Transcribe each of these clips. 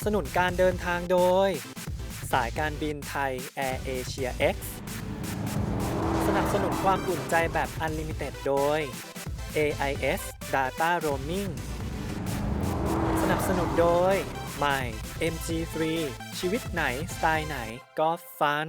สนับสนุนการเดินทางโดย สายการบินไทย Air Asia X สนับสนุนความอุ่นใจแบบ Unlimited โดย AIS Data Roaming สนับสนุนโดยใหม่ MG3 ชีวิตไหน สไตล์ไหนก็ฟัน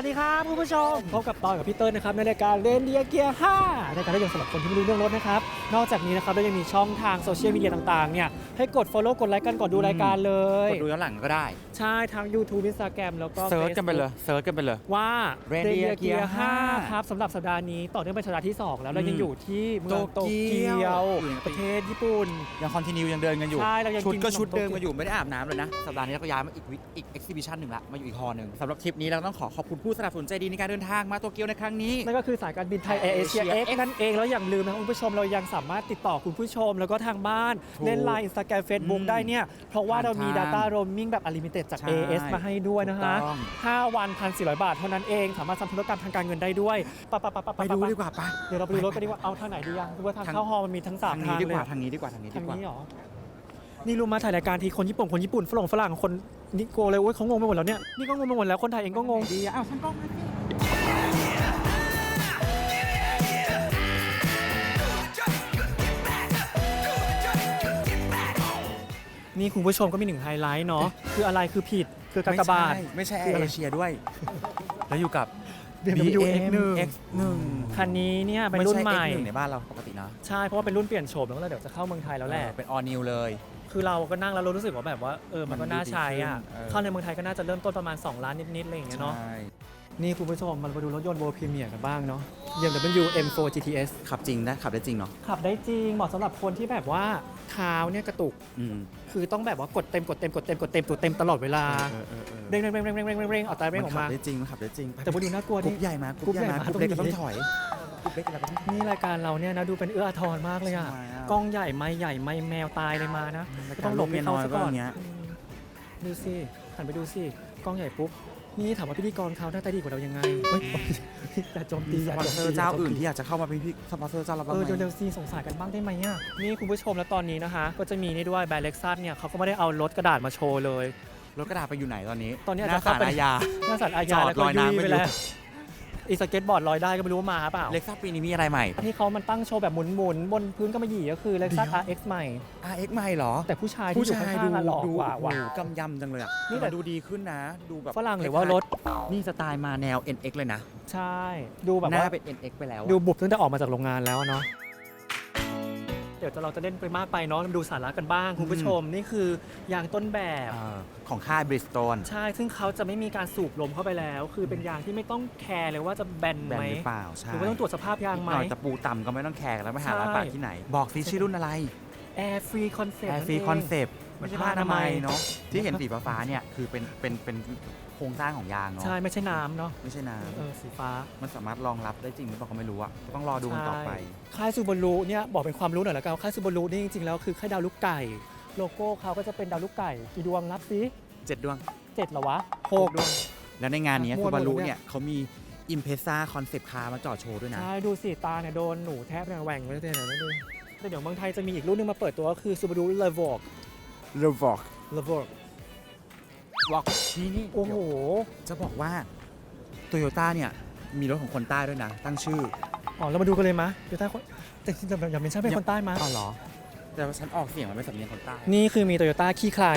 วัสดีครับคุณผู้ชมพบกับตอนกับพี่เติ้ลนะครับในรายการเรนเดียเกียร์5รายการรถยนต์สำหรับคนที่ไม่รู้เรื่องรถนะครับนอกจากนี้นะครับเรายังมีช่องทางโซเชียลมีเดียต่างๆเนี่ยให้กด Follow กดไลค์กันก่อนดูรายการเลยกดดูย้อนหลังก็ได้ ใช่ทาง YouTube Instagram แล้วก็เซิร์ชกันไปเลย Facebook เซิร์ชกันไปเลย ว่า Reindeer Gear 5ครับสำหรับสัปดาห์นี้ต่อเนื่องเป็นสัปดาห์ที่ 2 แล้วเรายังอยู่ที่เมืองโตโตเกีเกียวยวอยู่ในประเทศญี่ปุ่นยังคอนติเนียยังเดินกันอยู่ใช่เรายังชุดกินก็ขนมชุดเดิมโตเกียวมาอยู่ไม่ได้อาบน้ำเลยนะสัปดาห์นี้เราก็ย้ายมาอีกวิอีกเอ็กซิบิชันหนึ่งละมาอยู่อีกฮอลหนึ่งสำหรับทริปนี้เราต้องขอขอบคุณผู้สนับสนุนใจดีในการเดินทางมาโตเกียวในครั้งนี้ นั่นก็คือสายการบินไทย Air Asia Asia X X นั่นเอง แล้วอย่างลืมนะครับคุณผู้ชมเรายังสามารถติดต่อคุณผู้ชม แล้วก็ทางบ้าน ถูกเล่นไลน์อินสตาแกรมเฟซบุ๊กอืมได้เนี่ย เพราะว่าเรามี ผ่านทาง Data Roaming แบบ Unlimited จาก ใช่ AS มาให้ด้วยนะฮะถูกต้อง 5วัน 1,400 บาทเท่านั้นเอง สามารถทำธุรกรรมทางการเงินได้ด้วยปะปะปะปะไปปะดูปะดีกว่าปะ เดี๋ยวเราไปดูรถกันดีกว่าเอาทางไหนดียังดูว่าทางทาง เข้าฮอลล์มันมีทั้งสามทางทางนี้ดีเลกยว่าอะทางนี้ดีกว่าทางนี้ดีทางกว่านี้เหรอ นี่รู้มาถ่ายรายการทีคนญี่ปุ่นคนญี่ปุ่นฝรั่งฝรั่งคนนิโกเลยโอ้ยเขางงไปหมดแล้วเนี่ยนี่ก็งงไปหมดแล้วคนไทยเองก็งงดีอะอ้าวฉันกล้องมาสินี่คุณผู้ชมก็มีหนึ่งไฮไลท์เนาะคืออะไรคือผิดคือกากบาทไม่ใช่คืออะไรเอเชียด้วย แล้วอยู่กับ BMW X1 X1 คันนี้เนี่ยเป็นรุ่นใหม่ไใช่ X1 ในบ้านเราปกตินะ ใช่ เพราะว่าเป็นรุ่นเปลี่ยนโฉมแล้วก็เดี๋ยวจะเข้าเมืองไทยแล้วแหละเออเป็น all new เลย คือเราก็นั่งแล้วเรารู้สึกว่าแบบว่าเออมันก็น่าใช้อะมันดูดีขึ้นเออ เข้าในเมืองไทยก็น่าจะเริ่มต้นประมาณ 2 ล้านนิดๆอะไรอย่างเงี้ยเนาะ ใช่นี่คุณผู้ชมมันมาดูรถยนต์ World Premier กันบ้างเนาะ BMW M4 GTS ขับจริงนะขับได้จริงเนาะขับได้จริงเหมาะสำหรับคนที่แบบว่าเท้าเนี่ยกระตุก อืมคือต้องแบบว่ากดเต็มกดเต็มกดเต็มกดเต็มกดเต็มตลอดเวลาเออเออเออเร่งเร่งเร่งเร่งเร่งเร่งเร่งเร่งเอาแต่เร่งออกขัมา บได้จริงมันขับได้จริงแต่มาดูน่ากลัวกรุ๊ดิปใหญ่มากกรุ๊รุ๊ปปใหญ่มากใหญ่มากรุ๊ปเล็กก็ต้ต้อองงหนีถอย กรุ๊ปเล็กก็ต้องถอยนี่รายการเราเนี่ยนะดูเป็นเอื้ออาทรมากเลยอะทำไมอะกล้องใหญ่ไม่ใหญ่ไม่แมวตายเลยมานะรายก็การต้องหลบให้เขาซะก่อนลูกเมียน้อยก็อย่างเงี้ยอืมดูสิหันไปดูสิกล้องใหญ่ปุ๊บนี่ถามว่าพิธีกรเขาหน้าตาดีกว่าเรายังไงเฮ้ยอย่าโจมตีมีสอย่าปอนโจมเซอตีร์เจ้าย่โจมตีอื่นที่อยากจะเข้ามาเป็นพี่สปอนเซอร์เจ้าเราบ้างเอไหอมเร็วๆสิสงสารกันบ้างได้ไหมอะนี่คุณผู้ชมแล้วตอนนี้นะคะ ก็จะมีนี่ด้วยแบรนด์เล็กซัสเนี่ยเขาก็ไม่ได้เอารถกระดาษมาโชว์เลย รถกระดาษไปอยู่ไหนตอนนี้ตอนนี้อาจหจะน้าเข้าสารไป อาญา หน้าสัตว์อาจญาอดแล้วก็ลอยยุน้ำยไม่ไปรู้แล้ว อีสเก็ตบอร์ดลอยได้ก็ไม่รู้ว่ามาหรือเปล่า เล็กซัสปีนี้มีอะไรใหม่ ที่เขามันตั้งโชว์แบบหมุนๆ บนพื้นก็มาหยี่ก็คือเล็กซัสเดี๋ยว RX ใหม่ RX ใหม่เหรอ แต่ผู้ชายที่ผู้อยู่ชายข้างๆอะหล่อดูกว่าโอ้ว่ะโหกำยำจังเลยอะนี่นี่แต่แต่ดูดีขึ้นนะ ดูแบบฝรั่งหรือว่ารถ นี่สไตล์มาแนว NX เลยนะ ใช่ ดูแบบหน้าว่าเป็น NX ไปแล้วอะดูบุบตั้งแต่ออกมาจากโรงงานแล้วอะเนาะ เดี๋ยวเราจะเล่นไปมากไปเนาะมาดูสาระกันบ้างคุณผู้ชมนี่คือยางต้นแบบเออของค่ายบริสโตนใช่ ซึ่งเขาจะไม่มีการสูบลมเข้าไปแล้ว คือเป็นยางที่ไม่ต้องแคร์เลยว่าจะแบนแบนไหมหรือเปล่าใช่หรือว่าต้องตรวจสภาพยางอีกไหมหน่อยตะปูต่ำก็ไม่ต้องแคร์แล้วไม่หาร้านใช่ ปากที่ไหน บอกซิชื่อรุ่นอะไร Air Free Concept Air นั่น Free ง Concept ไม่ใช่ผ้าอนามัยเนาะที่เหมืเห็อนนสีฟ้าๆเนี่ยคือเป็นเป็นเป็น โครงสร้างของยางเนาะใช่ไม่ใช่น้ำเนาะไม่ใช่น้เออสีฟ้าำมันสามารถรองรับได้จริงหรือเปล่าก็ไม่รู้อะต้องรอดูกันต่อไป ใช่ค่ายซูบารุเนี่ยบอกเป็นความรู้หน่อยแล้วกันว่าค่ายซูบารุนี่จริงๆแล้วคือค่ายดาวลูกไก่ โลโก้เขาก็จะเป็นดาวลูกไก่กี่ดวงนับสิเจ็ดดวง เจ็ดเหรอวะหกดวงแล้วในงานเนี้มั่ซูวหมดบารุเลยเนี่ย เนี่ยเขามีอิมเพซ่าคอนเซปต์คาร์มาจอดโชว์ด้วยนะ ใช่ ดูสิ ตาเนี่ยโดนหนูแทบเนี่ยแหว่งไปเลยเนี่ยนะดูแต่เดี๋ยวเมืองไทยจะมีอีกรุ่นหนึงมาเปิดตัวก็คือซูบารุเลเวอร์เรวอกเลเวอร์ วอกนี่นี่โอ้โห จะบอกว่าโตโยต้าเนี่ย มีรถของคนใต้ด้วยนะ ตั้งชื่อ อ๋อ เรามาดูกันเลยมะเดี๋ยวใต้คนแต่จริงๆอย่าเป็นช่างเป็นคนใต้มะอ้าวเหรอ แต่ว่าฉันออกเสียงมันเป็นสำเนียงคนใต้นี่คือมีโตโยต้าขี้ใคร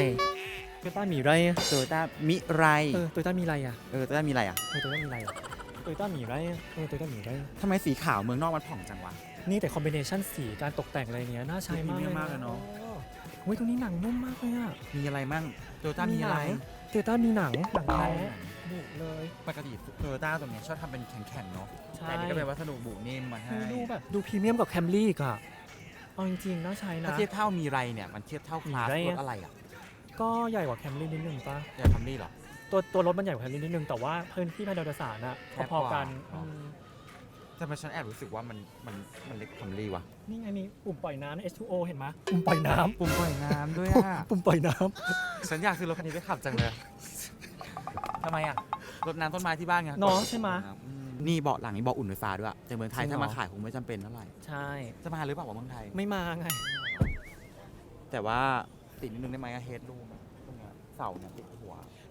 โตโยต้ามีไรอะโตโยต้ามิไรเออโตโยต้ามีไรอะเออโตโยต้ามีอะไรอะเออโตโยต้ามีไรอะโตโยต้ามีไรอะเออโตโยต้ามีไรอะทำไมสีขาวเมืองนอกมันผ่องจังวะนี่แต่คอมบิเนชันสีการตกแต่งอะไรเนี้ยน่าใช้มากเลยพรีเมียมมากเลยเนอะโอ้ยตรงนี้หนังนุ่มมากเลยอะมีอะไรมั่งโตโยต้ามีอะไร โตโยต้ามีหนังหนังแท้อบุเลย ปกติโตโยต้าตรงเนี้ยชอบทำเป็นแข็งๆเนาะใช่ แต่อันนี่ก็เป็นวัสดุบุนิ่มมาให้คือดูแบบดูพรีเมียมกับแคมรี่อีกอะเอาจริงๆน่าใช้ถ้านะ เทียบเท่ามีไรเนี่ยมันเทียบเท่าคลาสมีไรรอะถอะไรอะก็ใหญ่กว่าแคมรี่นิดนึงปะจะทำนี่หรอ ตัวตัวรถมันใหญ่กว่าแคมรี่นิดนึง แต่ว่าพื้นที่ภายในโดยสารอะแคบพอๆกันกว่าอืม แต่มันฉันแอบรู้สึกว่ามันมันมันเล็กคัมรี่ว่ะนี่ไงมีปุ่มปล่อยน้ำใน H2O เห็นไหมปุ่มปล่อยน้ำปุ่มปล่อยน้ำด้วยอะปุ่มปล่อยน้ฉันอยากซื้อรถคันนี้ไปขับจังเลยทำไมอะรถน้ำต้นไม้ที่บ้านไงำน้องใช่ไหม อืมนี่เบาะหลังนี่เบาะอุ่นไฟฟ้าด้วยแต่เมืองไทยจริงเหรอถ้ามาขายคงไม่จำเป็นเท่าไหร่ใช่ จะมาหรือเปล่าวะเมืองไทย ไม่มาไง แต่ว่าติดนิดนึงได้ไหมเฮดรูมตรงเนี้ยเสาเนี่ยติดหัว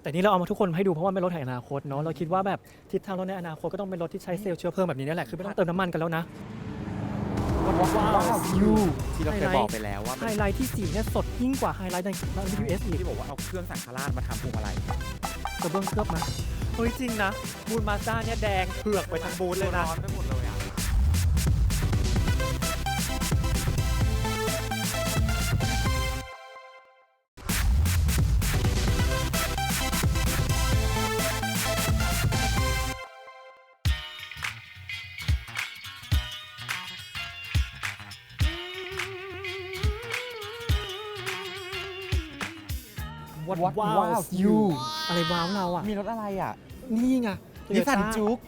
แต่นี่เราเอามาทุกคนให้ดูเพราะว่าเป็นรถแห่งอนาคตเนาะเราคิดว่าแบบทิศทางรถในอนาคตก็ต้องเป็นรถที่ใช้เซลล์เชื้อเพลิงแบบนี้นี่แหละคือไม่ต้องเติมน้ำมันกันแล้วนะว้าวยูที่เราเคยไฮไลท์บอกไปแล้วว่าไฮเป็นไลท์ที่สีเนี่ยสดยิ่งกว่าไฮไลท์ใน WS อีกที่บอกว่าเอาเครื่องสังฆราชมาทำพวงมาลัยกระเบื้องเคลือบมาเฮ้ยจริงนะบูนมาสด้าเนี่ยแดงเผือกไปทั้งบูธเลยนะร้อนไปหมดเลย What What wow wows you you อะไรว้าวเราอะ มีรถอะไรอะ นี่ไงนิสสัน Toyota จุ๊ก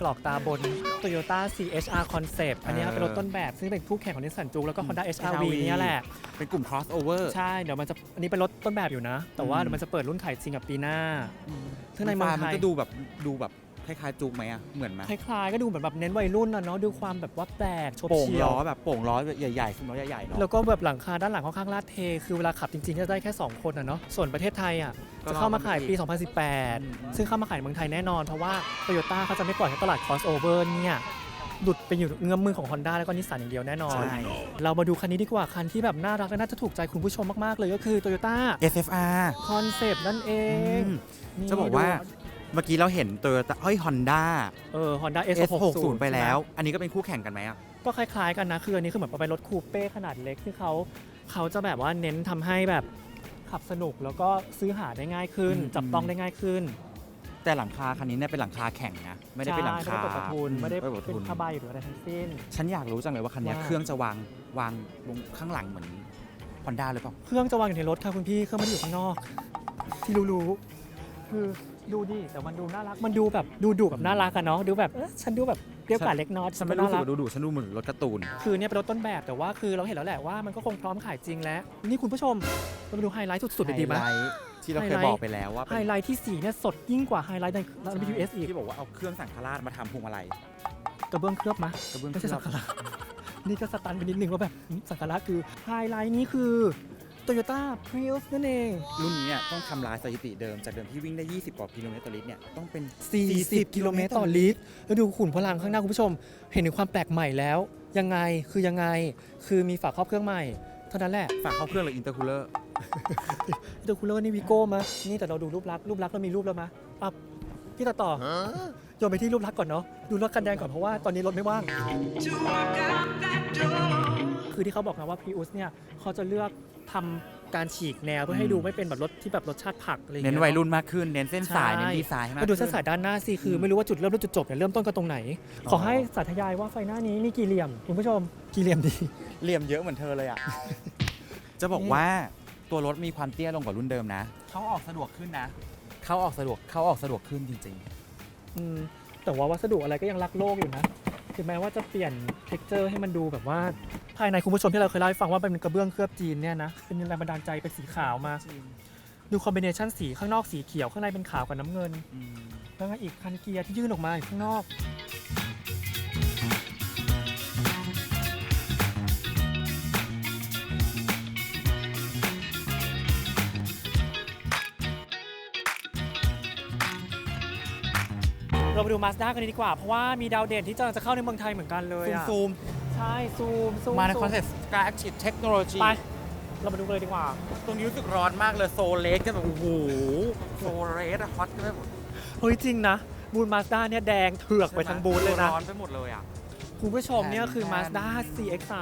กรอกตาบน Toyota CHR Concept อันนี้เออเป็นรถต้นแบบซึ่งเป็นคู่แข่งของนิสสันจูแล้วก็ Honda HRV เนี่ยแหละ เป็นกลุ่ม crossover ใช่ เดี๋ยวมันจะ อันนี้เป็นรถต้นแบบอยู่นะ แต่ว่าอืมเดี๋ยวมันจะเปิดรุ่นขายจริงกับปีหน้าซึ่งในเมืองไทย มันก็ดูแบบดูแบบ คล้ายๆจุ๊กไหมอะเหมือนไหมคล้ายๆก็ดูเหมือนแบบเน้นวัยรุ่นนะเนาะดูความแบบว่าแปลกโฉบโป่งเฉี่ยล้วอแบบโป่งล้อใหญ่ๆขึ้นล้อใหญ่ๆเนาะ แล้วก็แบบหลังคาด้านหลังค่อนข้างลาดเท คือเวลาขับจริงๆ จะได้แค่ 2 คนนะเนาะส่วนประเทศไทยอะจะเข้ามาขายปี2018 ซึ่งเข้ามาขายในเมืองไทยแน่นอน เพราะว่า Toyota เขาจะไม่ปล่อยให้ตลาด crossover เนี่ยหลุดไปอยู่เงื้อมมือของ Honda แล้วก็นิสสันอย่างเดียวแน่นอน ใช่ เรามาดูคันนี้ดีกว่าคันที่แบบน่ารักและน่าจะถูกใจคุณผู้ชมมากๆเลยก็คือ Toyota SFR Concept นั่นเองอืม นี่จะบอกว่า เมื่อกี้เราเห็นโตโยต้าเฮ้ยฮอนด้าเออ Honda S60 S60 ไปแล้ว อันนี้ก็เป็นคู่แข่งกันไหมอะ ก็คล้ายๆกันนะ คืออันนี้คือเหมือนเป็นรถคูเป้ขนาดเล็กที่เขาเขาจะแบบว่าเน้นทำให้แบบขับสนุกแล้วก็ซื้อหาได้ง่ายขึ้น อืม จับต้องได้ง่ายขึ้นแต่หลังคาคันนี้เนี่ยเป็นหลังคาแข่งนะ ไม่ได้เป็นหลังใช่คาไม่ได้เปิดประทุนไม่ได้อืเป็นประทุนผ้าใบหรืออะไรทั้งสิ้น ฉันอยากรู้จังเลยว่าคันเนี้ยว่า เครื่องจะวางวางลงข้างหลังเหมือนฮอนด้าหรือเปล่า เครื่องจะวางอยู่ในรถค่ะคุณพี่เครื่องไม่ได้อยู่ข้างนอก ที่รู้ๆคือ ดูดิแต่มันดูน่ารักมันดูแบบดูดุแบบน่ารักอะเนาะดูแบบเอ๊ะฉันดูแบบเปรี้ยวกราดเล็กน้อยฉันไม่ก็รู้สึกน่าว่าดูดูฉันดูเหมือนรถการ์ตูน คือเนี่ยเป็นรถต้นแบบแต่ว่าคือเราเห็นแล้วแหละว่ามันก็คงพร้อมขายจริงแล้ว นี่คุณผู้ชมเรามาดูไฮไลท์สุดๆเลยดีไหม ไฮไลท์ที่เราเคยไฮไลท์ บอกไปแล้วว่าไฮเป็นไลท์ที่สีเนี่ยสดยิ่งกว่าไฮไลท์ใน WS อีกที่บอกว่าเอาเครื่องสังฆราชมาทำพวงมาลัยกระเบื้องเคลือบมะ กระเบื้องไม่ใช่เคลืสัอบงขารนี่ก็สตันไปนิดนึงว่าแบบหืมสังขารคือไฮไลท์นี้คือ Toyota Prius นั่นเอง รุ่นนี้เนี่ยต้องทำลายสถิติเดิม จากเดิมที่วิ่งได้ 20 กว่ากิโลเมตรต่อลิตรเนี่ยต้องเป็น 40 กิโลเมตรต่อลิตร แล้วดูขุนพลังข้างหน้าคุณผู้ชม เห็นถึงความแปลกใหม่แล้ว ยังไงคือยังไงคือมีฝาครอบเครื่องใหม่ เท่านั้นแหละ ฝากเข้าเครื่องหรืออินเตอร์คูลเลอร์เดอะคูลเลอร์นี่วีโก้มะนี่แต่เราดูรูปลักษณ์รูปลักษณ์เรามีรูปแล้วมะปั๊บพี่ตัดต่อโยนไปที่รูปลักษณ์ก่อนเนาะดูรถคันแดงก่อนเพราะว่าตอนนี้รถไม่ว่างคือที่เขาบอกนะว่า Prius เนี่ยเขาจะเลือก ทำการฉีกแนวเพื่อให้อืมดูไม่เป็นแบบรถที่แบบรสชาติผักอะไรอย่างเน้เงี้นยวัยรุ่นมากขึ้น เน้นเส้นสายใช่เน้นดีไซน์ให้มากมาดูขึ้เส้นสายด้านหน้าสิคือไม่รู้ว่าจุดเริ่มและจุดจบเนี่ยเริ่มต้นกันตรงไหน ขอให้สาธยายว่าไฟหน้านี้มีกี่เหลี่ยมคุณผู้ชมกี่เหลี่ยมดีเหลี่ยมเยอะเหมือนเธอเลยอะจะบอกว่าตัวรถมีความเตี้ยลงกว่ารุ่นเดิมนะ เขาออกสะดวกขึ้นนะ เขาออกสะดวกเขาออกสะดวกขึ้นจริงอืมแต่ว่าวัสดุอะไรก็ยังรักโลกอยู่นะ ถึงแม้ว่าจะเปลี่ยนเท็กเจอร์ให้มันดูแบบว่า ภายในคุณผู้ชมที่เราเคยเล่าให้ฟังว่าเป็นกระเบื้องเคลือบจีนเนี่ยนะ เป็นแรงบันดาลใจเป็นสีขาวมา ดูคอมบิเนชันสีข้างนอกสีเขียวข้างในเป็นขาวกับน้ำเงินๆอืมแล้วก็อีกคันเกียร์ที่ยื่นออกมาอยู่ข้างนอก เรามาดูมาสด้ากันดีกว่า เพราะว่ามีดาวเด่นที่จะจะเข้าในเมืองไทยเหมือนกันเลยอะซูมใช่ซูมซูมๆมาในซูคอนเซ็ปต์ Sky Active Technology ไปเรามาดูกันเลยดีกว่า ตรงนี้รู้สึกร้อนมากเลยโซเลสก็แบบโอ้โหโซเลสอะฮอตก็แบบเฮ้ยจริงนะ บูนมาสด้าเนี่ยแดงเถือกไปทั้งบูธเลยนะ ร้อนไปหมดเลยอะ คุณผู้ชมเนี่ยคือแทน Mazda CX-3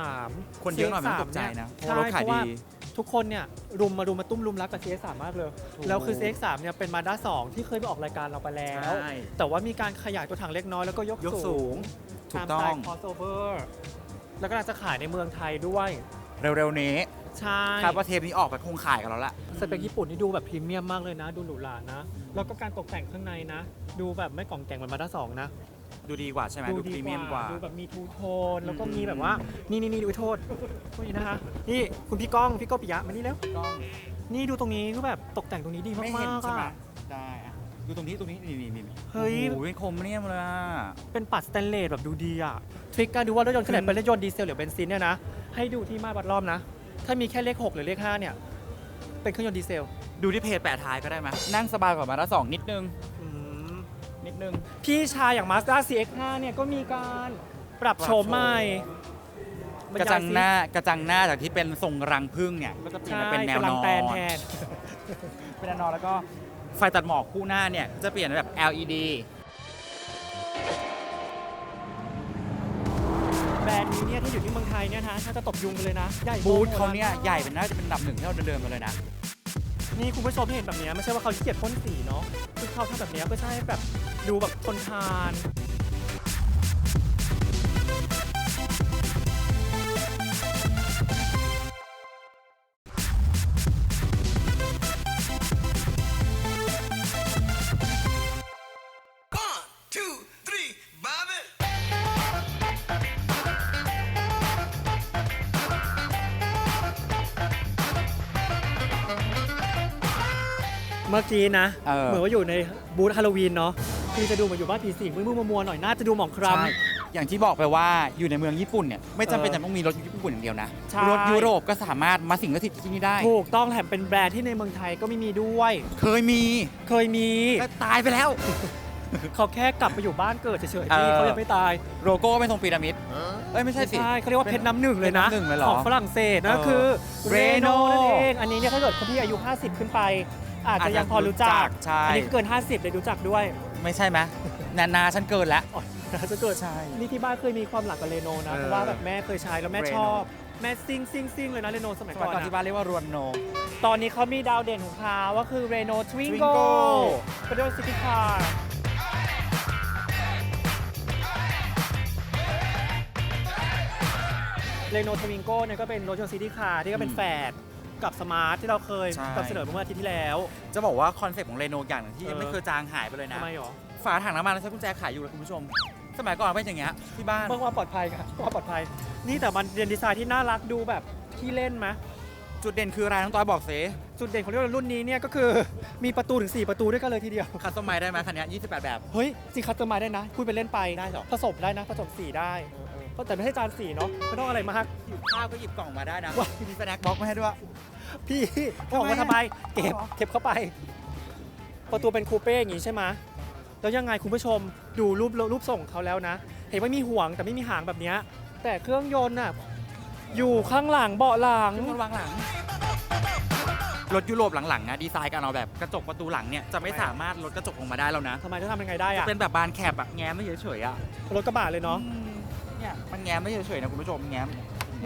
คนเยอะหน่อยไม่ต้องตกใจนะเพราะว่ารถขายใช่เพราะว่าดี ทุกคนเนี่ยรุมมารุมมาตุ้มรุมรักกับ CX3 มากเลย ถูกแล้วคือ CX3 เนี่ยเป็นมาด้า2ที่เคยไปออกรายการเราไปแล้ว ใช่ แต่ว่ามีการขยายตัวถังเล็กน้อยแล้วก็ยกยกสูงถูกตามต้สอไตงล์ crossover แล้วก็น่าจะขายในเมืองไทยด้วย เร็วๆนี้ใช่ คาดว่าเทปนี้ออกไปคงขายกันแล้วล่ะ สเปคญี่ปุ่นนี่ดูแบบพรีเมียมมากเลยนะ ดูหรูหรานะ แล้วก็การตกแต่งข้างในนะ ดูแบบไม่กล่องแกงเหมือนมาด้าสองนะ ดูดีกว่าใช่ไหมดูพรีเมียมกว่า ดูแบบมีทูโทน แล้วก็อืมมีแบบว่า นี่นี่นี่ดูโทษพวกนี้นะคะ นี่คุณพี่ก้องพี่ก้องปิยะมานี่แล้ว กล้องนี่ดูตรงนี้คือแบบตกแต่งตรงนี้ดีมากไม่ๆเห็นใช่ไหมอะ ได้อะดูตรงนี้ตรงนี้นี่นี่นี่เฮ้ย โอ้โหเป็นโครเมียมเลยอะ เป็นปัดสแตนเลสแบบดูดีอะทริคการดูว่ารถยนต์ขนาดเป็นรถยนต์ดีเซลหรือเบนซินเนี่ยนะ ให้ดูที่มาตรวัดรอบนะ ถ้ามีแค่เลข 6 หรือเลข 5 เนี่ย เป็นเครื่องยนต์ดีเซล ดูที่เพจแปะท้ายก็ได้ไหมนั่งสบายกว่ามาด้าสองนิดนึง นิดนึงพี่ชายอย่าง Mazda CX-5 เนี่ยก็มีการปรับโฉมใหม่กระจังหน้ากระจังหน้าจากที่เป็นทรงรังพึ่งเนี่ยก็จะเปลี่ยนใช่มาเป็นแนวกำลันงอนแตนแทนเป็นแนวนอนแล้วก็ไฟตัดหมอกคู่หน้าเนี่ยก็จะเปลี่ยนเป็นแบบ LED แบรนด์นี้เนี่ยที่อยู่ที่เมืองไทยเนี่ยนะถ้าจะตบยุงกันเลยนะใหญ่โตบูธโหฬรเขาเนี่ยใหญ่เป็นน่าจะเป็นอันดับหนึ่งที่เราเดินๆมาเลยนะ นี่คุณผู้ชมที่เห็นแบบเนี้ยไม่ใช่ว่าเขาขี้เกียจพ่นสีเนาะ คือเขาทำแบบเนี้ยเพื่อให้แบบดูแบบทนทาน เมื่อกี้นะ เออ เหมือนว่าอยู่ในบูธฮาโลวีนเนาะคือจะดูเหมือนอยู่บ้านผีสิงมือมัวๆหน่อยน่าจะดูหมองครัมใช่อย่างที่บอกไปว่าอยู่ในเมืองญี่ปุ่นเนี่ยไม่จำเป็นเออจะต้องมีรถญี่ปุ่นอย่างเดียวนะ ใช่ รถยุโรปก็สามารถมาสิงสถิตที่นี่ได้ ถูกต้องแถมเป็นแบรนด์ที่ในเมืองไทยก็ไม่มีด้วย เคยมีเคยมี แต่ตายไปแล้ว เขาแค่กลับไปอยู่บ้านเกิดเฉยๆเอพี่อเขายังไม่ตายโลโก้เป็นทรงพีระมิดเอ้ยไม่ใช่ไม่สิ ใช่เขาเรียกว่าเพชรน้ำหนึ่งเลยนะ เพชรน้ำหนึ่งเลยเหรอของฝรั่งเศสนั่นเออคือเรโน Renault นั่นเอง อันนี้เนี่ยถ้าเกิดคนที่อายุ 50 ขึ้นไป อาจอาจจะจะยังพอรู้จัรู้จักกใช่ อันี้เกิน 50 เลยรู้จักด้วย ไม่ใช่ไหมนานาฉันเกินแล้วอ๋อจะเกิดใช่ นี่ที่บ้านเคยมีความหลักกับเรโนนะเออเพราะว่าแบบแม่เคยใช้แล้วแม่ Renault ชอบ แม่ซิ่งซิ่งซิ่งเลยนะเรโนสมัยสก่มัอยนก่อนที่บ้าอะนเรียกว่ารวนโน ตอนนี้เขามีดาวเด่นของเขาว่าคือเรโนทวิงโก Twingo เป็นรถซิตี้คาร์เรโนทวิงโกเนี่ยก็เป็นรถยนต์ซิตี้คาร์ที่ก็เป็นอืมแฝด กับสมาร์ทที่เราเคยใช่ นำเสนอเมื่ออาทิตย์ที่แล้ว จะบอกว่าคอนเซ็ปต์ของเรโนอย่างหนึ่งที่ยังเออ ไม่เคยจางหายไปเลยนะ ทำไมหรอฝาถังน้ำมันแล้วใช้กุญแจขายอยู่เลยคุณผู้ชม สมัยก่อนเป็นอย่างเงี้ยที่บ้าน เพื่อความปลอดภัยครับเพื่อความปลอดภัย นี่แต่มันเรียนดีไซน์ที่น่ารักดูแบบที่เล่นไหมจุดเด่นคืออะไรน้องต้อยบอกเซจุดเด่นของรถรุ่นนี้เนี่ยก็คือมีประตูถึง 4 ประตูด้วยกันเลยทีเดียว คัสตอมไมได้ไหมคันเนี้ย28 แบบ เฮ้ยจริงคัสตอมไมได้นะพูดไปเล่นไปได้เหรอ ผสมได้นะผสมสีได้ แต่ไม่ใช่จานสีเนาะไม่ต้องอะไรมาก หิวข้าวก็หยิบกล่องมาได้นะว้ามีสแน็คบ็อกมาให้ด้วย พี่บอกว่าทำทำไมไมอะเก็บอ๋อ เก็บเข้าไป ประตูเป็นคูเป้อย่างงี้ใช่ไหมแล้วยังไงคุณผู้ชมดูรูปรูปส่งเขาแล้วนะ เห็นว่ามีห่วงแต่ไม่มีหางแบบเนี้ยแต่เครื่องยนต์น่ะอยู่ข้างหลังเบาะหลังขึ้นมาวางหลัง รถยุโรปหลังๆนะดีไซน์การเอาแบบกระจกประตูหลังเนี่ยจะไม่สามารถลดกระจกลงมาได้แล้วนะ ทำไมจะทำยังไงได้อะเป็นแบบบานแคบอะแง้มไม่เฉยๆอะรถกระบะเลยเนาะ อืม เนี่ยมันแง้มไม่เฉยๆนะคุณผู้ชมแง้ม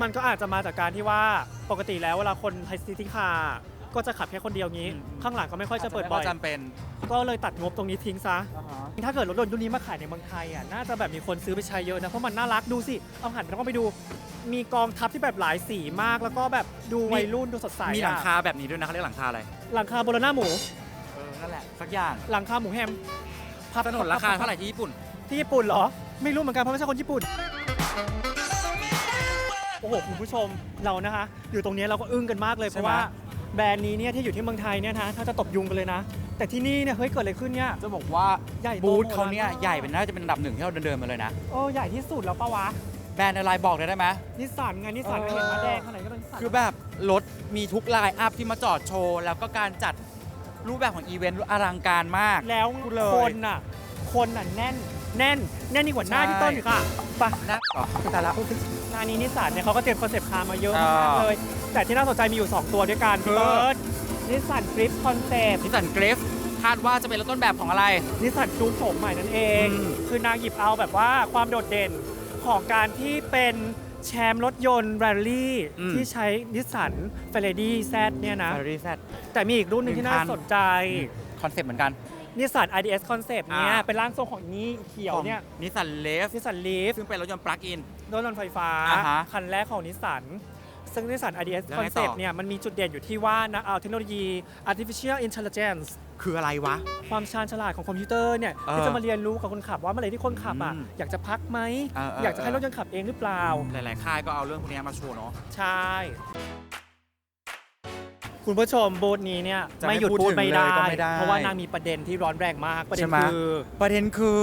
มันก็อาจจะมาจากการที่ว่าปกติแล้วเวลาคนไทซิตี้คาร์ก็จะขับแค่คนเดียวงี้ข้างหลังก็ไม่ค่อยจะเปิดบ่อย จำเป็นก็เลยตัดงบตรงนี้ทิ้งซะ ถ้าเกิดรถยนต์รุ่นนี้มาขายในเมืองไทยอะน่าจะแบบมีคนซื้อไปใช้เยอะนะ เพราะมันน่ารักดูสิ เอาหันไปแล้วก็ไปดู มีกองทัพที่แบบหลายสีมาก แล้วก็แบบดูวัยรุ่นดูสดใสอะมีหลังคาแบบนี้ด้วยนะเขาเรียกหลังคาอะไรหลังคาโบโลน่าหมู เออนั่นแหละสักอย่างหลังคาหมูแฮมพับถนนราคาเท่าไหร่ที่ญี่ปุ่น ที่ญี่ปุ่นเหรอ ไม่รู้เหมือนกันเพราะไม่ใช่คนญี่ปุ่น โอ้โหคุณผู้ชมเรานะคะ อยู่ตรงนี้เราก็อึ้งกันมากเลยเพใช่ราะไหม ว่าแบรนด์นี้เนี่ยที่อยู่ที่เมืองไทยเนี่ยนะถ้าจะตบยุงกันเลยนะ แต่ที่นี่เนี่ยเฮ้ยเกิดอะไรขึ้นเนี่ย จะบอกว่าใหญ่โตบูธเขาเนี่ยโหฬรมาก ใหญ่เป็นน่าจะเป็นอันดับหนึ่งที่เราเดินๆมาเลยนะ โอ้ใหญ่ที่สุดแล้วปะวะแบรนด์อะไรบอกเลยได้ไหม นิสสันไงนิสสันเออ เห็นมาแดงขนาดไหนก็เป็นนิสสันคือแบบรถมีทุกไลน์อัพที่มาจอดโชว์ แล้วก็การจัดรูปแบบของอีเวนต์อลังการมาก แล้วพูดเลย คนน่ะคนน่ะแน่น แน่น แน่นยิ่งกว่าหน้าใช่พี่ต้นอีกอะไปะนะอ๋อแต่ละงานนี้นิสสันเนี่ยเขาก็เตรียมคอนเซปต์คาร์มาเยอะเออมากๆเลย แต่ที่น่าสนใจมีอยู่ 2 ตัวด้วยกันคือพี่เบิร์ดนิสสันฟริปคอนเซปต์นิสสันเกรฟคาดว่าจะเป็นรถต้นแบบของอะไร นิสสันจูนโฉมใหม่นั่นเองอืมคือนางหยิบเอาแบบว่าความโดดเด่นของการที่เป็นแชมป์รถยนต์แรลลี่อืมที่ใช้นิสสันเฟรดี้แซเนี่ยนะ f e r r a r i Z แต่มีอีกรุ่นหนึ่งที่น่าหนึ่งคันสนใจ คอนเซ็ปต์เหมือนกัน นิสสัน IDS Concept เนี่ยอ่า เป็นร่างทรงของนี้เขียวเนี่ยนิสสันเลฟนิสสันลีฟซึ่งเป็นรถยนต์ปลั๊กอิน รถยนต์ไฟฟ้า อ่าฮะคันแรกของนิสสันซึ่งนิสสัน IDS แล้วไงต่อ Concept เนี่ยมันมีจุดเด่นอยู่ที่ว่านะเอาเทคโนโลยี artificial intelligence คืออะไรวะ ความชาญฉลาดของคอมพิวเตอร์เนี่ยเออที่จะมาเรียนรู้กับคนขับว่าเมื่อไหร่ที่คนขับอะอืมอยากจะพักไหมเออเออ อยากจะให้รถยนต์ขับเองหรือเปล่า หลาย ๆ ค่ายก็เอาเรื่องพวกนี้มาโชว์เนาะ ใช่ คุณผู้ชมบูธนี้เนี่ยจะไม่ไม่หยุดพูดพูดถึงไม่เลยได้ก็ไม่ได้ เพราะว่านางมีประเด็นที่ร้อนแรงมาก ประเด็นใช่ไหมคือประเด็นคือ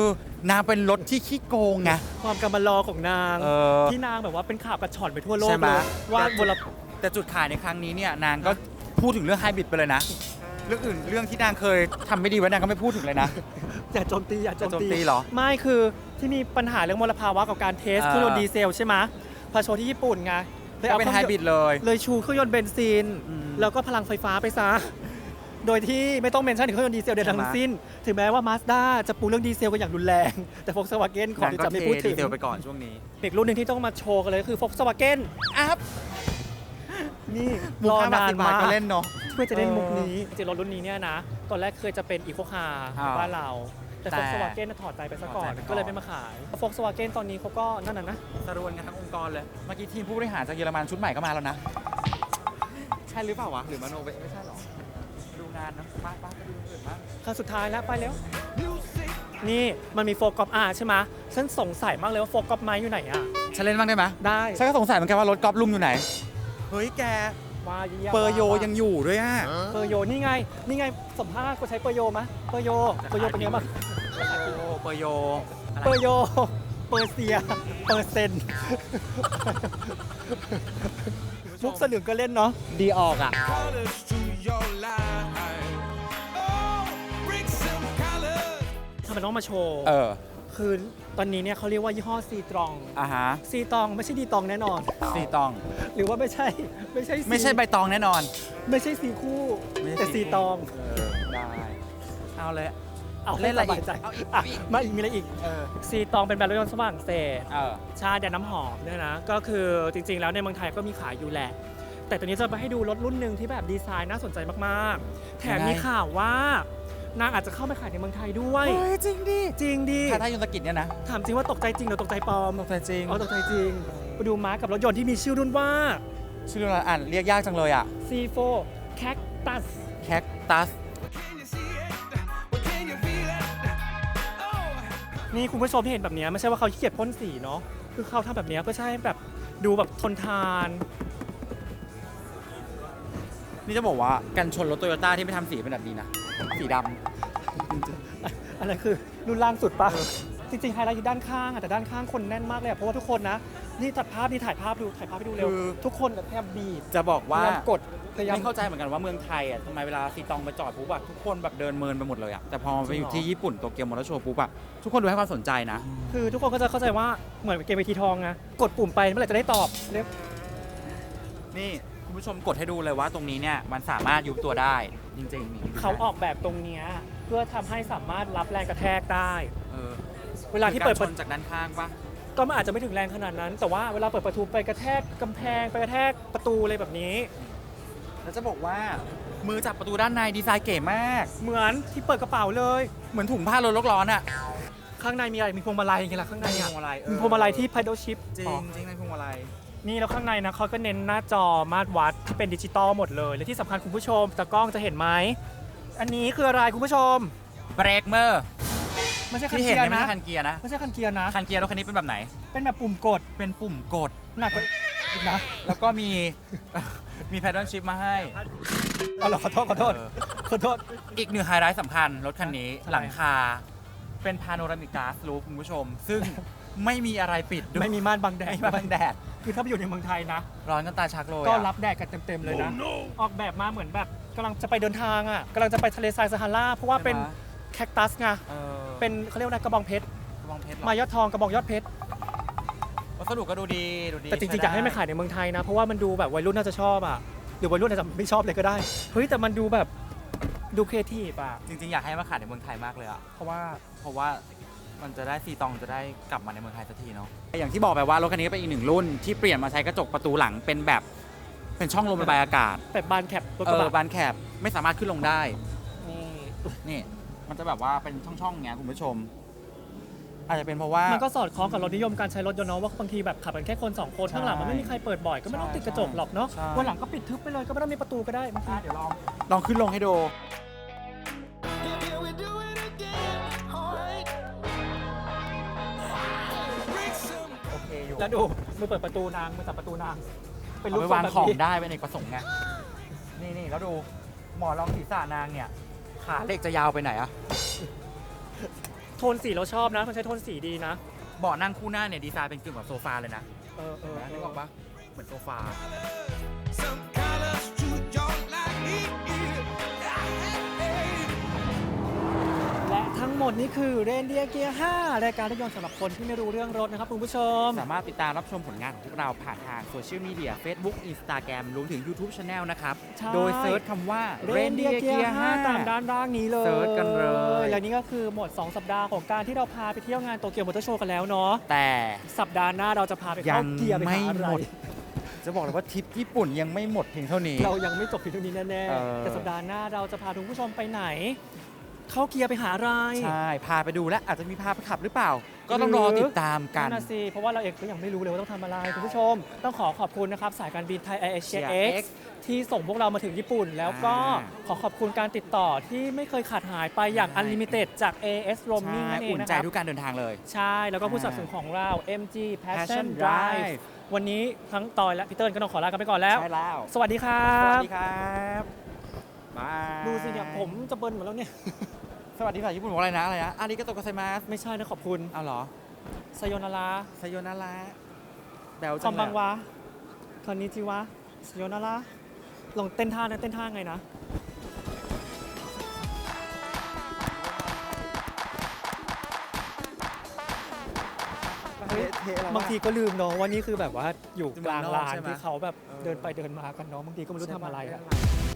นางเป็นรถที่ขี้โกงไง ความกำมะลอของนาง เออที่นางแบบว่าเป็นข่าวกระชอนไปทั่วโลกใช่ไหม เลยว่าบนระแต่จุดขายในครั้งนี้เนี่ยนางก็พูดถึงเรื่องไฮบริดไปเลยนะ เรื่องอื่นเรื่องที่นางเคยทำไม่ดีไว้นางก็ไม่พูดถึงเลยนะ อย่าโจมตีอย่าโจมอย่าโจตีมตีเหรอไม่คือที่มีปัญหาเรื่องมลภาวะกับการเทสเออเครื่องยนต์ดีเซลใช่ไหมพาโชว์ที่ญี่ปุ่นไงเลย ก็เอาเป็นคไฮรื่องบริดเลย เลยชูเครื่องยนต์เบนซิน อืมแล้วก็พลังไฟฟ้าไปซะ โดยที่ไม่ต้องเมนชั่นถึงเครื่องยนต์ดีเซลใดใช่ไหม ทั้งสิ้น ถึงแม้ว่ามาสด้าจะปูเรื่องดีเซลกันอย่างรุนแรง แต่ Volkswagen ขอที่จะไม่พูดถึงเซลไปก่อนช่วงนี้ อีกรุ่นหนึ่งที่ต้องมาโชว์กันเลยคือ Volkswagen อัพนี่มุกรอห้าบาทนาสินบบาทมาก ก็เล่นเนาะ เพื่อจะเล่นมุกเออนี้จริงๆรถรุ่นนี้เนี่ยนะ ตอนแรกเคยจะเป็นอีโคคาร์อ่า บ้านเรา แต่แต่ Volkswagen น่ะถอดใจไปซะก่อถนอดใจไปก่อน ก็เลยไม่มาขาย Volkswagen ตอนนี้เขาก็นั่นน่ะนะสรวนกันทั้งองค์กรเลย เมื่อกี้ทีมผู้บริหารจากเยอรมันชุดใหม่ก็มาแล้วนะ ใช่หรือเปล่าวะ หรือมโนไปไม่ใช่หรอ ดูงานนะป้าป้าไปดูอื่นบ้างครั้งสุดท้ายแล้วไปแล้วนี่มันมีโฟกัสอาใช่ไหมฉันสงสัยมากเลยว่าโฟกัสไม้อยู่ไหนอะฉันเล่นบ้างได้ไหมได้ ฉันก็สงสัยเหมือนกันว่ารถกอล์ฟลุมอยู่ไหน เฮ้ยแก ว่าเยี่ยมเปอร์โยยังอยู่ด้วยอะเปอร์โยนี่ไง นี่ไงสัมภาษณ์ก็ใช้เปอร์โยมะเปอร์โยเปอร์โยเป็นไงบ้างโอ้เปอร์โยอะไรเปอร์โยเปอร์เซียเปอร์เซนมุกสลึงก็เล่นเนาะดีออกอะ Colors to your life. Oh, bring some colors. ทำไมต้องมาโชว์ เออ คือตอนนี้เนี่ยเขาเรียกว่ายี่ห้อซีตรองอะฮะซีตองไม่ใช่ดีตองแน่นอน สีตอง หรือว่าไม่ใช่ไม่ใช่ไม่ใช่ใบตองแน่นอน ไม่ใช่สีคู่ ไม่ใช่แต่สีซีคู่ตองเออได้เอาเลย เอาเล่นอะไรให้สบายใจอีกเอาอีกอะอีก มาอีกมีอะไรอีกเออซีตองเป็นแบรนด์รถยนต์สว่างเศษเออ ชาแดนน้ำหอมเนี่ยนะก็คือจริงๆ แล้วในเมืองไทยก็มีขายอยู่แหละ แต่ตอนนี้จะไปให้ดูรถรุ่นหนึ่งที่แบบดีไซน์น่าสนใจมากๆ แถมยังไง มีข่าวว่า นางอาจจะเข้ามาขายในเมืองไทยด้วย เฮ้ยจริงดิจริงดิทาทายุนตกิจเนี่ยนะ ถามจริงว่าตกใจจริงหรือตกใจปลอมตกใจจริง อ๋อตกใจจริงไปดูม้ากับรถยนต์ที่มีชื่อรุ่นว่า ชื่ออะไรอ่านเรียกยากจังเลยอะ C4 Cactus แคคตัส Can you see it? Well, can you feel it? Oh. นี่คุณผู้ชมที่เห็นแบบเนี้ยไม่ใช่ว่าเขาขี้เกียจพ่นสีเนาะคือเขาทำแบบเนี้ยเพื่อใช่แบบดูแบบทนทาน นี่จะบอกว่ากันชนรถโตโยต้าที่ไม่ทำสีเป็นแบบนี้นะ สีดอะไรคือรุ่นล่างสุดปะจริงๆไฮไลท์อยู่ด้านข้างอะแต่ด้านข้างคนแน่นมากเลยอะเพราะว่าทุกคนนะ นี่ตัดภาพนี่ถ่ายภาพดูถ่ายภาพให้ดูเร็ว ทุกคนแบบแทบบีบำจะบอกพว่ายายามกดพยายามไม่เข้าใจเหมือนกันว่าเมืองไทยอะทำไมเวลาสีตองไปจอดปุ๊บอะทุกคนแบบเดินเมินไปหมดเลยอะแต่พอไปอยู่ที่ญี่ปุ่นโตเกียวมอเตอร์โชว์ปุ๊บอะทุกคนดูให้ความสนใจนะ คือทุกคนก็จะเข้าใจว่าเหมือนเกมเวทีทองไงกดปุ่มไปเมื่อไหร่จะได้ตอบเรียบนี่ คุณผู้ชมกดให้ดูเลยว่าตรงนี้เนี่ยมันสามารถยุบตัวได้จริงๆนี่ดูนะเขาออกแบบตรงเนี้ยเพื่อทำให้สามารถรับแรงกระแทกได้ เออเวลาที่เปิดกปรระชนจากด้านข้างปะก็มันอาจจะไม่ถึงแรงขนาดนั้น แต่ว่าเวลาเปิดประตูไปกระแทกกำแพงไปกระแทกประตูอะไรแบบนี้ แล้วจะบอกว่ามือจับประตูด้านในดีไซน์เก๋มาก เหมือนที่เปิดกระเป๋าเลย เหมือนถุงผ้าลดโลกร้อนอะข้างในมีอะไรมีพวงมาลัยไงล่ะข้างในมีอะพวงมาลัยเออ มีพวงมาลัยที่ paddle shift จริอ๋งอจริงในพวงมาลัย นี่แล้วข้างในนะเขาก็เน้นหน้าจอมาตรวัดที่เป็นดิจิตอลหมดเลย และที่สำคัญคุณผู้ชมตากล้องจะเห็นไหม อันนี้คืออะไรคุณผู้ชม เบรกเมอร์ไม่ใช่คันที่เห็นเกียเนี่ยร์ไม่นะใช่คันเกียร์นะ ไม่ใช่คันเกียร์นะ คันเกียร์รถคันนี้เป็นแบบไหน เป็นแบบปุ่มกดเป็นปุ่มกด หนักกว่าอีกนะแล้วก็มี มีแพดเดิลชิพมาให้ เอาเหรอขอโทษขอโทษเออ ขอโทษ อีกหนึ่งไฮไลท์สำคัญ รถคันนี้ใช่หลังคา เป็นพาโนรามิก a าสรูฟคุณผู้ชม ซึ่งไม่มีอะไรปิดด้วยไม่มีม่านบังแดดไม่มีบังแดด คือถ้าไปอยู่ในเมืองไทยนะ ร้อนกันตาชักเลยก็อะรับแดดกันเต็มๆเลยนะ ออกแบบมาเหมือนแบบกำลังจะไปเดินทางอะกำลังจะไปทะเลทรายซาฮาราเพราะว่าเป็นใช่ไหมแคคตัสไงเออเป็นเขาเรียกว่าอะไรกระบองเพชรกระบองเพชรเหรอมายอดทองกระบองยอดเพชร วัสดุก็ดูดีดูดีแต่จริงๆอยากให้มันขายในเมืองไทยนะ เพราะว่ามันดูแบบวัยรุ่นน่าจะชอบอะหรือวัยรุ่นอาจจะไม่ชอบเลยก็ได้เฮ้ยแต่มันดูแบบดูครีเอทีฟอะจริงๆอยากให้มาขายในเมืองไทยมากเลยอะเพราะว่าเพราะว่า มันจะได้ซีตองจะได้กลับมาในเมืองไทยสักทีเนาะอย่างที่บอกไปว่ารถคันนี้ก็เป็นอีกหนึ่งรุ่นที่เปลี่ยนมาใช้กระจกประตูหลังเป็นแบบเป็นช่องลมระบายอากาศแต่บานแคปรถเอกระะอบบานแคบไม่สามารถขึ้นลงได้ นี่นี่มันจะแบบว่าเป็นช่องๆอย่างเงี้ยคุณผู้ชม อาจจะเป็นเพราะว่า มันก็สอดคล้องกับรถนิยมการใช้รถยนต์เนาะว่าบางทีแบบขับกันแค่คนสองคนใช่ข้างหลังมันไม่มีใครเปิดบ่อยก็ไม่ต้องใช่ติดกระจกหรอกเนาะใช่ วันหลังก็ปิดทึบไปเลยก็ไม่ต้องมีประตูก็ได้บางทีเดี๋ยวลองลองขึ้นลงให้ดู แล้วดูมือเปิดประตูนางมือจับประตูนาง เป็นเอารูปไปวางแบบของนี้ได้เป็นเอกประสงค์ไงนี่นี่แล้วดูหมอนรองศีรษะนางเนี่ย ขาเหล็กจะยาวไปไหนอะโทนสีเราชอบนะ มันใช้โทนสีดีนะเบาะนั่งคู่หน้าเนี่ยดีไซน์เป็นกึ่งแบบโซฟาเลยนะเออเออนึกออกปะเหมือนโซฟา some หมดนี้คือเรนเดียเกียร์5รายการรถยนต์สำหรับคนที่ไม่รู้เรื่องรถนะครับคุณผู้ชม สามารถติดตามรับชมผลงานของพวกเราผ่านทางโซเชียลมีเดีย Facebook Instagram รวมถึง YouTube Channel นะครับ ใช่ โดยเซิร์ชคำว่า เรนเดียเกียร์5ตามด้านล่างนี้เลยเสิร์ชกันเลย และนี่ก็คือหมด 2 สัปดาห์ของการที่เราพาไปเที่ยวงานโตเกียวมอเตอร์โชว์กันแล้วเนาะแต่ สัปดาห์หน้าเราจะพาไปยัเข้างเกียร์ไปไม่หาอะไร หมด จะบอกเลยว่าทริปญี่ปุ่นยังไม่หมดเพียงเท่านี้ เรายังไม่จบเพียงเท่านี้แน่เออ ๆแต่สัปดาห์หน้าเราจะพาทุกผู้ชมไปไหน เข้าเกียร์ไปหาอะไร ใช่ พาไปดูและอาจจะมีพาไปขับหรือเปล่า ก็ต้องรอติดตามกันนั่นนะสิเพราะว่าเราเองก็ยังไม่รู้เลยว่าต้องทำอะไร คุณผู้ชม ต้องขอขอบคุณนะครับ สายการบินไทยแอร์เอเชีย Asia เอ็ก X ที่ส่งพวกเรามาถึงญี่ปุ่น แล้วก็อ่าขอขอบคุณการติดต่อที่ไม่เคยขาดหายไปอย่างใช่ Unlimited จาก AS Roaming ใช่นั่นเองอุ่นนะใจครับ ทุกการเดินทางเลย ใช่ แล้วก็ผู้สนับสนุนของเรา MG Passion Passion Drive Drive วันนี้ทั้งตอยและพี่เติ้ลก็ต้องขอลากันไปก่อนแล้ว ใช่แล้ว สวัสดีครัสวัสบ ดีครับ บายดูสิเนี่ยผมจะเบิร์นหมดแล้วเนี่ย สวัสดีภาษาญี่ปุ่นบอกอะไรนะอะไรนะอาริกาโตโกไซมาสไม่ใช่นะขอบคุณเอาเหรอไซโยนาราไซโยนาระแบลคจัองมเลยบังวะคอนนิจิวะไซโยนาราลองเต้นท่านะเต้นท่าไงนะเท่ๆแล้วอะ บางทีก็ลืมเนาะว่านี่คือแบบว่าอยู่กลางลานใช่ไหมที่เขาแบบเออเดินไปเดินมากันเนาะบางทีก็ไม่รู้ทำอะไรอะ ใช่ป